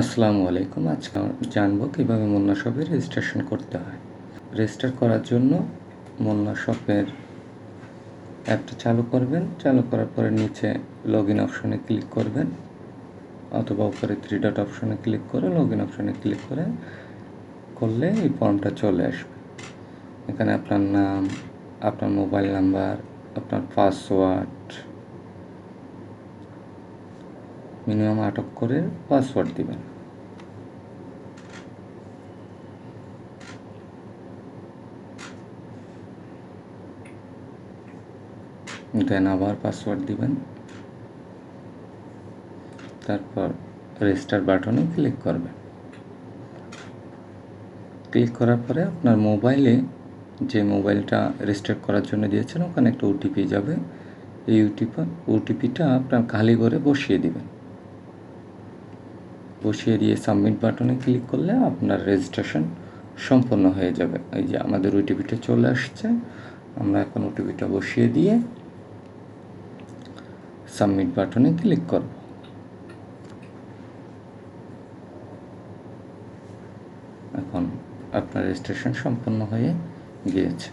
আসসালামু আলাইকুম। আজকে জানব কীভাবে মুন্না শপে রেজিস্ট্রেশন করতে হয়। রেজিস্টার করার জন্য মুন্না শপের অ্যাপটা চালু করবেন। চালু করার পরে নিচে লগ ইন অপশনে ক্লিক করবেন অথবা উপরে থ্রি ডট অপশনে ক্লিক করে লগ ইন অপশনে ক্লিক করে করলে এই ফর্মটা চলে আসবে। এখানে আপনার নাম, আপনার মোবাইল নাম্বার আপনার পাসওয়ার্ড মিনিমাম আটক করে পাসওয়ার্ড দিবেন। দেন আবার পাসওয়ার্ড দিবেন। তারপর রেজিস্টার বাটনে ক্লিক করবেন। ক্লিক করার পরে আপনার মোবাইলে যে মোবাইলটা রেজিস্টার করার জন্য দিয়েছেন, ওখানে একটা ওটিপি যাবে। এই ওটিপি ওটিপিটা আপনার খালি করে বসিয়ে দিবেন। বসিয়ে দিয়ে সাবমিট বাটনে ক্লিক করলে আপনার রেজিস্ট্রেশন সম্পন্ন হয়ে যাবে। এই যে আমাদের ওটিপিটা চলে আসছে, আমরা এখন ওটিপিটা বসিয়ে দিয়ে সাবমিট বাটনে ক্লিক করব। এখন আপনার রেজিস্ট্রেশন সম্পন্ন হয়ে গিয়েছে।